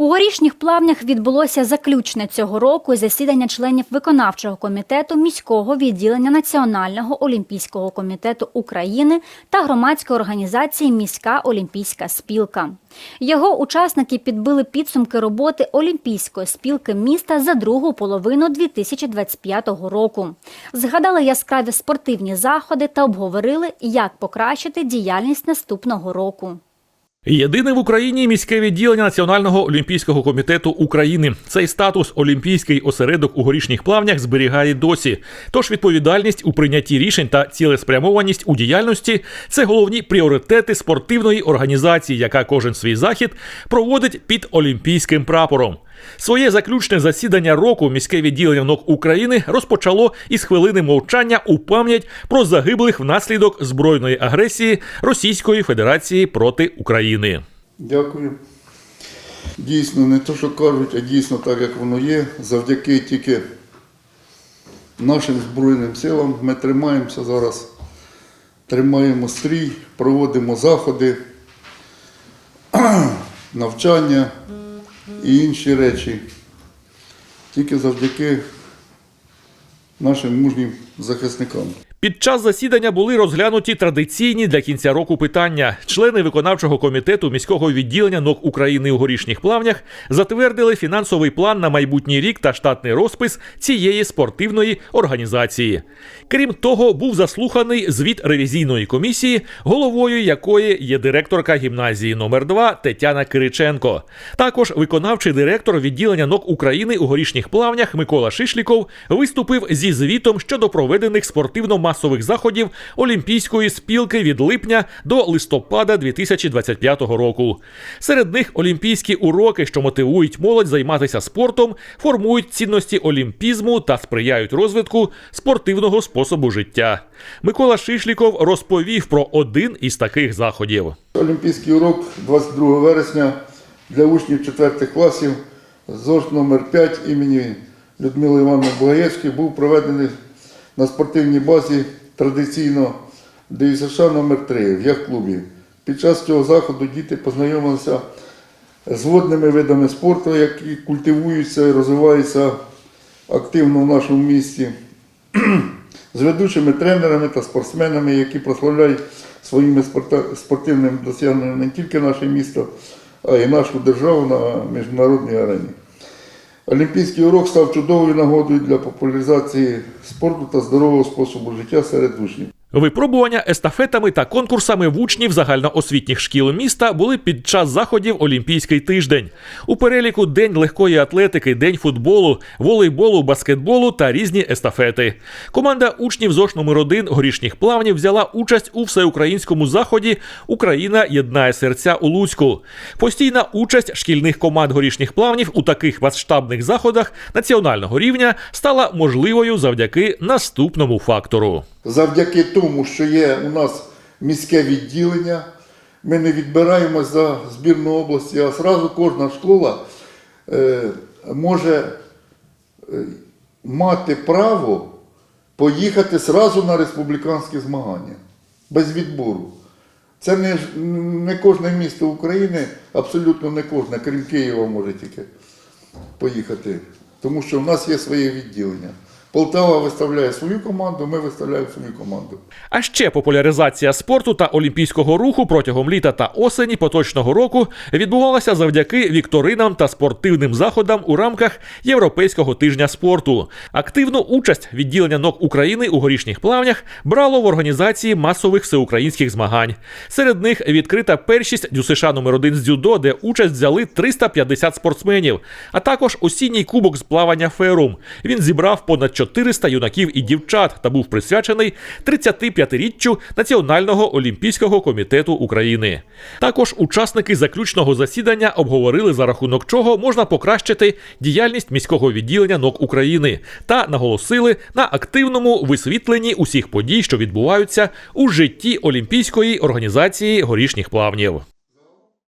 У горішніх плавнях відбулося заключне цього року засідання членів виконавчого комітету міського відділення Національного олімпійського комітету України та громадської організації Міська олімпійська спілка. Його учасники підбили підсумки роботи Олімпійської спілки міста за другу половину 2025 року. Згадали яскраві спортивні заходи та обговорили, як покращити діяльність наступного року. Єдине в Україні міське відділення Національного олімпійського комітету України. Цей статус олімпійський осередок у горішніх плавнях зберігає досі. Тож відповідальність у прийнятті рішень та цілеспрямованість у діяльності це головні пріоритети спортивної організації, яка кожен свій захід проводить під олімпійським прапором. Своє заключне засідання року міське відділення НОК України розпочало із хвилини мовчання у пам'ять про загиблих внаслідок збройної агресії Російської Федерації проти України. Дякую. Дійсно, не то, що кажуть, а дійсно так, як воно є. Завдяки тільки нашим Збройним силам ми тримаємося зараз, тримаємо стрій, проводимо заходи, навчання і інші речі. Тільки завдяки нашим мужнім захисникам. Під час засідання були розглянуті традиційні для кінця року питання. Члени виконавчого комітету міського відділення НОК України у горішніх плавнях затвердили фінансовий план на майбутній рік та штатний розпис цієї спортивної організації. Крім того, був заслуханий звіт ревізійної комісії, головою якої є директорка гімназії номер 2 Тетяна Кириченко. Також виконавчий директор відділення НОК України у горішніх плавнях Микола Шишліков виступив зі звітом щодо проведених спортивно-масових заходів Олімпійської спілки від липня до листопада 2025 року. Серед них олімпійські уроки, що мотивують молодь займатися спортом, формують цінності олімпізму та сприяють розвитку спортивного способу життя. Микола Шишліков розповів про один із таких заходів. Олімпійський урок 22 вересня для учнів 4 класів ЗОЖ номер 5 імені Людмили Івановни Благаєвської був проведений на спортивній базі традиційно ДЮСШ номер 3 в яхт-клубі. Під час цього заходу діти познайомилися з водними видами спорту, які культивуються і розвиваються активно в нашому місті з ведучими тренерами та спортсменами, які прославляють своїми спортивними досягненнями не тільки наше місто, а й нашу державу на міжнародній арені. Олімпійський урок став чудовою нагодою для популяризації спорту та здорового способу життя серед учнів. Випробування естафетами та конкурсами в учнів загальноосвітніх шкіл міста були під час заходів Олімпійський тиждень. У переліку День легкої атлетики, День футболу, волейболу, баскетболу та різні естафети. Команда учнів ЗОШ номер 1 горішніх плавнів взяла участь у всеукраїнському заході Україна єднає серця у Луцьку. Постійна участь шкільних команд горішніх плавнів у таких масштабних заходах національного рівня стала можливою завдяки наступному фактору. Завдяки тому, що є у нас міське відділення, ми не відбираємось за збірну області, а зразу кожна школа е, може е, мати право поїхати зразу на республіканські змагання без відбору. Це не, не кожне місто України, абсолютно не кожне, крім Києва, може тільки поїхати. Тому що в нас є своє відділення. Полтава виставляє свою команду, ми виставляємо свою команду. А ще популяризація спорту та олімпійського руху протягом літа та осені поточного року відбувалася завдяки вікторинам та спортивним заходам у рамках Європейського тижня спорту. Активну участь відділення НОК України у горішніх плавнях брало в організації масових всеукраїнських змагань. Серед них відкрита першість ДЮСШ номер 1 з дзюдо, де участь взяли 350 спортсменів, а також осінній кубок з плавання Ферум. Він зібрав понад 400 юнаків і дівчат та був присвячений 35-річчю Національного олімпійського комітету України. Також учасники заключного засідання обговорили за рахунок чого можна покращити діяльність міського відділення НОК України та наголосили на активному висвітленні усіх подій, що відбуваються у житті Олімпійської організації горішніх плавнів.